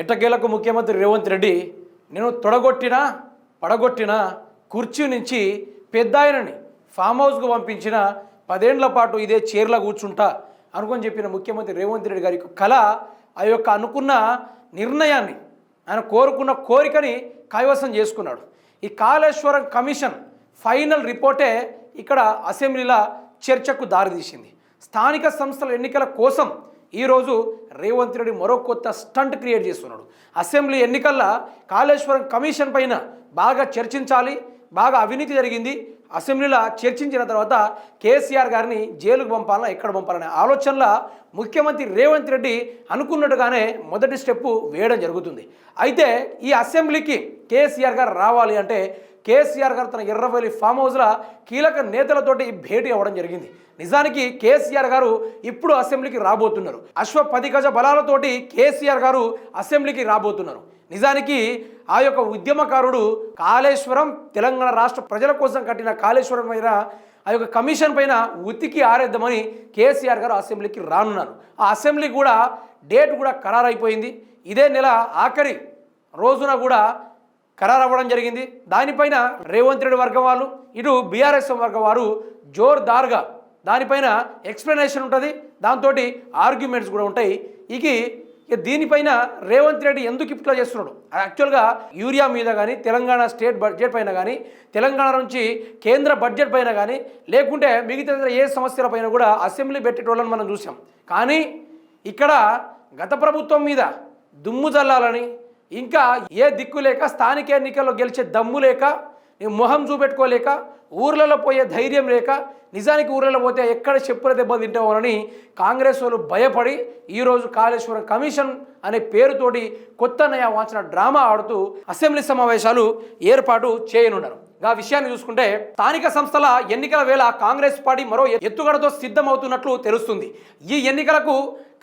ఎట్టకేలకు ముఖ్యమంత్రి రేవంత్ రెడ్డి నేను తొడగొట్టినా పడగొట్టిన కుర్చీ నుంచి పెద్ద ఆయనని ఫామ్ హౌస్కు పంపించిన పదేండ్ల పాటు ఇదే చీరలా కూర్చుంటా అనుకొని చెప్పిన ముఖ్యమంత్రి రేవంత్ రెడ్డి గారి యొక్క కళ ఆ యొక్క అనుకున్న నిర్ణయాన్ని ఆయన కోరుకున్న కోరికని కైవసం చేసుకున్నాడు. ఈ కాళేశ్వరం కమిషన్ ఫైనల్ రిపోర్టే ఇక్కడ అసెంబ్లీలో చర్చకు దారితీసింది. స్థానిక సంస్థల ఎన్నికల కోసం ఈరోజు రేవంత్ రెడ్డి మరో కొత్త స్టంట్ క్రియేట్ చేస్తున్నాడు. అసెంబ్లీ ఎన్నికల్లో కాళేశ్వరం కమిషన్ పైన బాగా చర్చించాలి బాగా అవినీతి జరిగింది. అసెంబ్లీలో చర్చించిన తర్వాత కేసీఆర్ గారిని జైలుకు పంపాలన్నా ఎక్కడ పంపాలనే ఆలోచనలో ముఖ్యమంత్రి రేవంత్ రెడ్డి అనుకున్నట్టుగానే మొదటి స్టెప్పు వేయడం జరుగుతుంది. అయితే ఈ అసెంబ్లీకి కేసీఆర్ గారు రావాలి అంటే కేసీఆర్ గారు తన ఎర్రవల్లి ఫామ్ హౌస్లో కీలక నేతలతోటి భేటీ అవ్వడం జరిగింది. నిజానికి కేసీఆర్ గారు ఇప్పుడు అసెంబ్లీకి రాబోతున్నారు. అశ్వ పది గజ బలాలతోటి కేసీఆర్ గారు అసెంబ్లీకి రాబోతున్నారు. నిజానికి ఆ యొక్క ఉద్యమకారుడు కాళేశ్వరం తెలంగాణ రాష్ట్ర ప్రజల కోసం కట్టిన కాళేశ్వరం పైన ఆ యొక్క కమిషన్ పైన ఉతికి ఆరేద్దామని కేసీఆర్ గారు అసెంబ్లీకి రానున్నారు. ఆ అసెంబ్లీ కూడా డేట్ కూడా ఖరారైపోయింది. ఇదే నెల ఆఖరి రోజున కూడా ఖరారు అవ్వడం జరిగింది. దానిపైన రేవంత్ రెడ్డి వర్గం వాళ్ళు ఇటు బీఆర్ఎస్ వర్గం వారు జోర్దార్గా దానిపైన ఎక్స్ప్లెనేషన్ ఉంటుంది. దాంతో ఆర్గ్యుమెంట్స్ కూడా ఉంటాయి. ఇక ఇక దీనిపైన రేవంత్ రెడ్డి ఎందుకు ఇట్లా చేస్తున్నాడు? యాక్చువల్గా యూరియా మీద కానీ తెలంగాణ స్టేట్ బడ్జెట్ పైన కానీ తెలంగాణ నుంచి కేంద్ర బడ్జెట్ పైన కానీ లేకుంటే మిగతా ఏ సమస్యల పైన కూడా అసెంబ్లీ పెట్టేటోళ్ళని మనం చూసాం. కానీ ఇక్కడ గత ప్రభుత్వం మీద దుమ్ము చల్లాలని ఇంకా ఏ దిక్కు లేక స్థానిక ఎన్నికల్లో గెలిచే దమ్ము లేక ఈ మొహం చూపెట్టుకోలేక ఊర్లలో పోయే ధైర్యం లేక నిజానికి ఊర్లలో పోతే ఎక్కడ చెప్పుల దెబ్బ తింటామోనని కాంగ్రెస్ వాళ్ళు భయపడి ఈరోజు కాళేశ్వరం కమిషన్ అనే పేరుతోటి కొత్త నయా వాంచిన డ్రామా ఆడుతూ అసెంబ్లీ సమావేశాలు ఏర్పాటు చేయనున్నారు. ఆ విషయాన్ని చూసుకుంటే స్థానిక సంస్థల ఎన్నికల వేళ కాంగ్రెస్ పార్టీ మరో ఎత్తుగడతో సిద్ధమవుతున్నట్లు తెలుస్తుంది. ఈ ఎన్నికలకు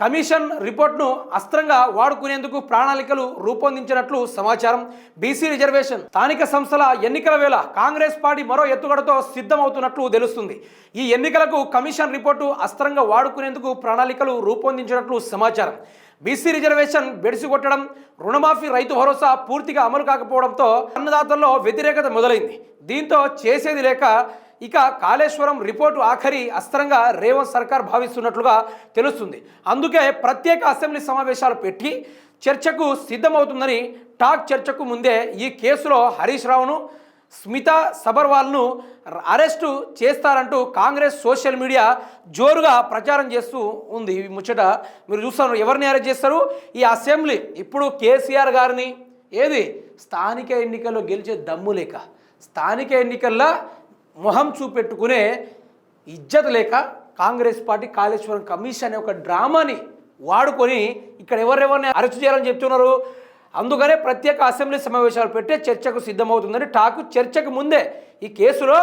కమిషన్ రిపోర్ట్ను అస్త్రంగా వాడుకునేందుకు ప్రణాళికలు రూపొందించినట్లు సమాచారం. బీసీ రిజర్వేషన్ స్థానిక సంస్థల ఎన్నికల వేళ కాంగ్రెస్ పార్టీ మరో ఎత్తుగడతో సిద్ధమవుతున్నట్లు తెలుస్తుంది. ఈ ఎన్నికలకు కమిషన్ రిపోర్టు అస్త్రంగా వాడుకునేందుకు ప్రణాళికలు రూపొందించినట్లు సమాచారం. బీసీ రిజర్వేషన్ బెడిసి కొట్టడం రుణమాఫీ రైతు భరోసా పూర్తిగా అమలు కాకపోవడంతో అన్నదాతల్లో వ్యతిరేకత మొదలైంది. దీంతో చేసేది లేక ఇక కాళేశ్వరం రిపోర్టు ఆఖరి అస్త్రంగా రేవంత్ సర్కార్ భావిస్తున్నట్లుగా తెలుస్తుంది. అందుకే ప్రత్యేక అసెంబ్లీ సమావేశాలు పెట్టి చర్చకు సిద్ధమవుతుందని టాక్ చర్చకు ముందే ఈ కేసులో హరీష్ రావును స్మిత సబర్వాల్ను అరెస్టు చేస్తారంటూ కాంగ్రెస్ సోషల్ మీడియా జోరుగా ప్రచారం చేస్తూ ఉంది. ఈ ముచ్చట మీరు చూస్తున్నారు ఎవరిని అరెస్ట్ చేస్తారు? ఈ అసెంబ్లీ ఇప్పుడు కేసీఆర్ గారిని. ఏది? స్థానిక ఎన్నికల్లో గెలిచే దమ్ము లేక. స్థానిక ఎన్నికల్లో మొహం చూపెట్టుకునే ఇజ్జత లేక కాంగ్రెస్ పార్టీ కాళేశ్వరం కమిషన్ అనే ఒక డ్రామాని వాడుకొని ఇక్కడ ఎవరెవరిని అరెస్ట్ చేయాలని చెప్తున్నారు? అందుకనే ప్రత్యేక అసెంబ్లీ సమావేశాలు పెట్టే చర్చకు సిద్ధమవుతుందని టాకు చర్చకు ముందే ఈ కేసులో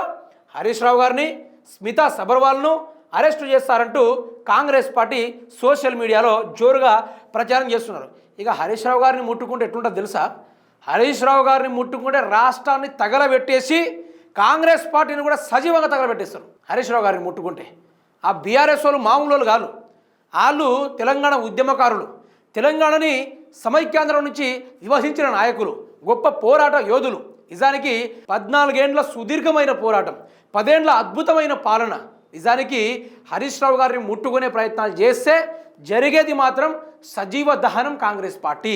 హరీష్ రావు గారిని స్మితా సబర్వాల్ను అరెస్టు చేస్తారంటూ కాంగ్రెస్ పార్టీ సోషల్ మీడియాలో జోరుగా ప్రచారం చేస్తున్నారు. ఇక హరీష్ రావు గారిని ముట్టుకుంటే ఎట్లుంటుందో తెలుసా? హరీష్ రావు గారిని ముట్టుకుంటే రాష్ట్రాన్ని తగలబెట్టేసి కాంగ్రెస్ పార్టీని కూడా సజీవంగా తగలబెట్టేస్తారు హరీష్ రావు గారిని ముట్టుకుంటే. ఆ బీఆర్ఎస్ వాళ్ళు మామూలు వాళ్ళు కాదు. వాళ్ళు తెలంగాణ ఉద్యమకారులు. తెలంగాణని సమైక్యాంధ్రం నుంచి విభజించిన నాయకులు గొప్ప పోరాట యోధులు. నిజానికి పద్నాలుగేండ్ల సుదీర్ఘమైన పోరాటం పదేండ్ల అద్భుతమైన పాలన. నిజానికి హరీష్ రావు గారిని ముట్టుకునే ప్రయత్నాలు చేస్తే జరిగేది మాత్రం సజీవ దహనం కాంగ్రెస్ పార్టీ.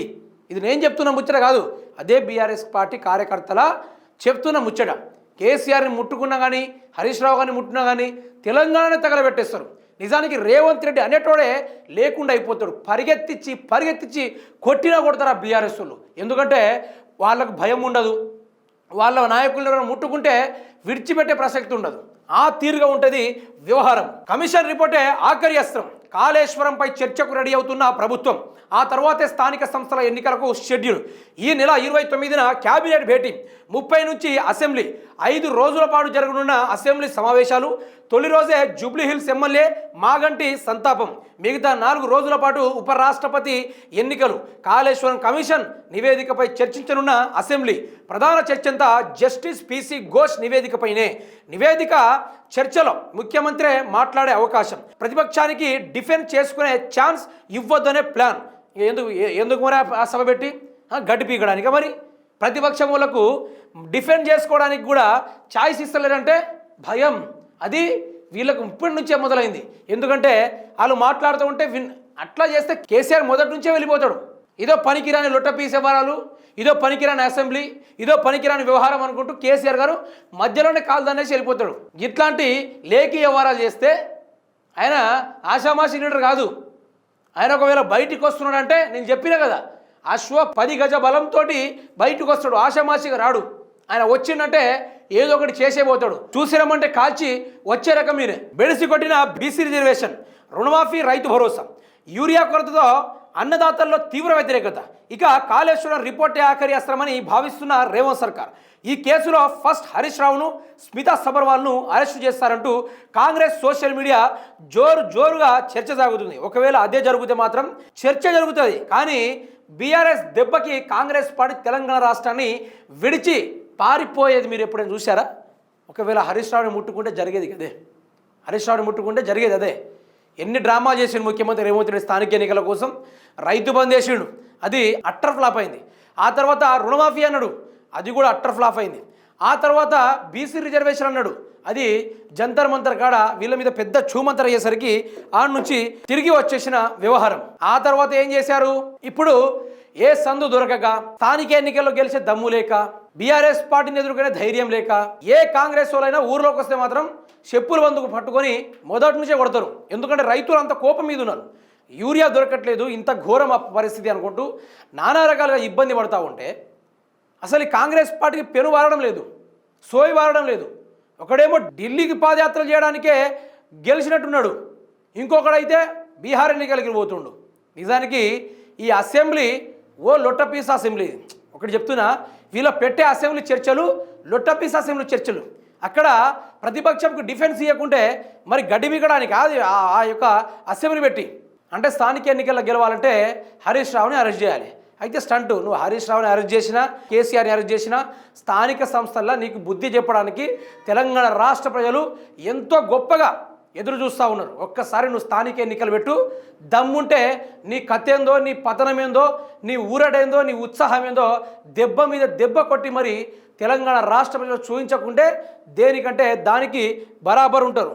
ఇది నేను చెప్తున్న ముచ్చట కాదు అదే బీఆర్ఎస్ పార్టీ కార్యకర్తల చెప్తున్న ముచ్చట. కేసీఆర్ని ముట్టుకున్నా కానీ హరీష్ రావు గారిని ముట్టినా కానీ తెలంగాణని తగలబెట్టేస్తారు. నిజానికి రేవంత్ రెడ్డి అనేటోడే లేకుండా అయిపోతాడు. పరిగెత్తించి పరిగెత్తించి కొట్టినా కొడతారు ఆ బీఆర్ఎస్ వాళ్ళు. ఎందుకంటే వాళ్ళకు భయం ఉండదు. వాళ్ళ నాయకులను ముట్టుకుంటే విడిచిపెట్టే ప్రసక్తి ఉండదు. ఆ తీరుగా ఉంటుంది వ్యవహారం. కమిషన్ రిపోర్టే ఆఖరి అస్త్రం. కాళేశ్వరంపై చర్చకు రెడీ అవుతున్న ప్రభుత్వం. ఆ తర్వాతే స్థానిక సంస్థల ఎన్నికలకు షెడ్యూల్. ఈ నెల ఇరవై తొమ్మిదిన క్యాబినెట్ భేటీ. ముప్పై నుంచి అసెంబ్లీ. ఐదు రోజుల పాటు జరగనున్న అసెంబ్లీ సమావేశాలు తొలి రోజే జూబ్లీహిల్స్ ఎమ్మెల్యే మాగంటి సంతాపం. మిగతా నాలుగు రోజుల పాటు ఉపరాష్ట్రపతి ఎన్నికలు. కాళేశ్వరం కమిషన్ నివేదికపై చర్చించనున్న అసెంబ్లీ. ప్రధాన చర్చంతా జస్టిస్ పిసి ఘోష్ నివేదికపైనే. నివేదిక చర్చలో ముఖ్యమంత్రి మాట్లాడే అవకాశం. ప్రతిపక్షానికి డిఫెండ్ చేసుకునే ఛాన్స్ ఇవ్వద్దనే ప్లాన్. ఎందుకు ఎందుకు మరి ఆ- సభ పెట్టి? గడ్డి పీకడానిక మరి? ప్రతిపక్షములకు డిఫెండ్ చేసుకోవడానికి కూడా ఛాయిస్ ఇస్తలేరంటే భయం. అది వీళ్ళకు ఇప్పటి నుంచే మొదలైంది. ఎందుకంటే వాళ్ళు మాట్లాడుతూ ఉంటే విన్ అట్లా చేస్తే కేసీఆర్ మొదటి నుంచే వెళ్ళిపోతాడు. ఇదో పనికిరాని లొట్ట పీసేవారాలు ఇదో పనికిరాని అసెంబ్లీ ఇదో పనికిరాని వ్యవహారం అనుకుంటూ కేసీఆర్ గారు మధ్యలోనే కాలు దన్నేసి వెళ్ళిపోతాడు. ఇట్లాంటి లేఖీ వ్యవహారాలు చేస్తే ఆయన ఆషామాషి లీడర్ కాదు. ఆయన ఒకవేళ బయటికి వస్తున్నాడంటే నేను చెప్పినా కదా అశ్వ పది గజ బలంతో బయటకు వస్తాడు ఆషమాసిగా రాడు. ఆయన వచ్చిందంటే ఏదో ఒకటి చేసే పోతాడు. చూసిరమ్మంటే కాల్చి వచ్చే రకం మీరే. బెడిసి కొట్టిన బీసీ రిజర్వేషన్. రుణమాఫీ రైతు భరోసా. యూరియా కొరతతో అన్నదాతల్లో తీవ్ర వ్యతిరేకత. ఇక కాళేశ్వరం రిపోర్టే ఆఖరి అస్త్రమని భావిస్తున్న రేవంత్ సర్కార్. ఈ కేసులో ఫస్ట్ హరీష్ రావును స్మితా సబర్వాల్ను అరెస్టు చేస్తారంటూ కాంగ్రెస్ సోషల్ మీడియా జోరు జోరుగా చర్చ సాగుతుంది. ఒకవేళ అదే జరిగితే మాత్రం చర్చ జరుగుతుంది. కానీ బీఆర్ఎస్ దెబ్బకి కాంగ్రెస్ పార్టీ తెలంగాణ రాష్ట్రాన్ని విడిచి పారిపోయేది మీరు ఎప్పుడైనా చూసారా ఒకవేళ హరీష్ రావుని ముట్టుకుంటే జరిగేది కదే. హరీష్ రావుని ముట్టుకుంటే జరిగేది అదే. ఎన్ని డ్రామా చేసిండు ముఖ్యమంత్రి రేవంత్ రెడ్డి స్థానిక ఎన్నికల కోసం? రైతు బంద్ చేసిండు అది అట్టర్ ఫ్లాప్ అయింది. ఆ తర్వాత రుణమాఫీ అన్నాడు. అది కూడా అట్టర్ ఫ్లాప్ అయింది. ఆ తర్వాత బీసీ రిజర్వేషన్ అన్నాడు. అది జంతర్ మంతర్ కాడ వీళ్ళ మీద పెద్ద చూమంతర్ అయ్యేసరికి ఆ నుంచి తిరిగి వచ్చేసిన వ్యవహారం. ఆ తర్వాత ఏం చేశారు? ఇప్పుడు ఏ సందు దొరకక స్థానిక ఎన్నికల్లో గెలిచే దమ్ము లేక బీఆర్ఎస్ పార్టీని ఎదుర్కొనే ధైర్యం లేక ఏ కాంగ్రెస్ వాళ్ళైనా ఊర్లోకి వస్తే మాత్రం చెప్పులు బందుకు పట్టుకొని మొదటి నుంచే కొడతారు. ఎందుకంటే రైతులు అంత కోపం మీద ఉన్నారు. యూరియా దొరకట్లేదు ఇంత ఘోరం పరిస్థితి అనుకుంటూ నానా రకాలుగా ఇబ్బంది పడతా ఉంటే అసలు ఈ కాంగ్రెస్ పార్టీకి పెను వారడం లేదు సోయి వారడం లేదు. ఒకడేమో ఢిల్లీకి పాదయాత్ర చేయడానికే గెలిచినట్టున్నాడు. ఇంకొకడైతే బీహార్ ఎన్నికలకి పోతుండు. నిజానికి ఈ అసెంబ్లీ ఓ లొట్టపీస్ అసెంబ్లీ. ఒకటి చెప్తున్నా వీళ్ళ పెట్టే అసెంబ్లీ చర్చలు లొట్టపీస్ అసెంబ్లీ చర్చలు. అక్కడ ప్రతిపక్షంకు డిఫెన్స్ ఇవ్వకుంటే మరి గడ్డి మిగడానికి అది ఆ- యొక్క అసెంబ్లీ పెట్టి అంటే స్థానిక ఎన్నికల్లో గెలవాలంటే హరీష్ రావుని అరెస్ట్ చేయాలి. అయితే స్టంటు నువ్వు హరీష్ రావుని అరెస్ట్ చేసినా కేసీఆర్ని అరెస్ట్ చేసినా స్థానిక సంస్థల్లో నీకు బుద్ధి చెప్పడానికి తెలంగాణ రాష్ట్ర ప్రజలు ఎంతో గొప్పగా ఎదురు చూస్తూ ఉన్నారు. ఒక్కసారి నువ్వు స్థానిక ఎన్నికలు పెట్టు. దమ్ముంటే నీ కథేందో నీ పతనమేందో నీ ఊరడేందో నీ ఉత్సాహం ఏందో దెబ్బ మీద దెబ్బ కొట్టి మరి తెలంగాణ రాష్ట్ర ప్రజలు చూపించకుంటే దేనికంటే దానికి బరాబర్ ఉంటారు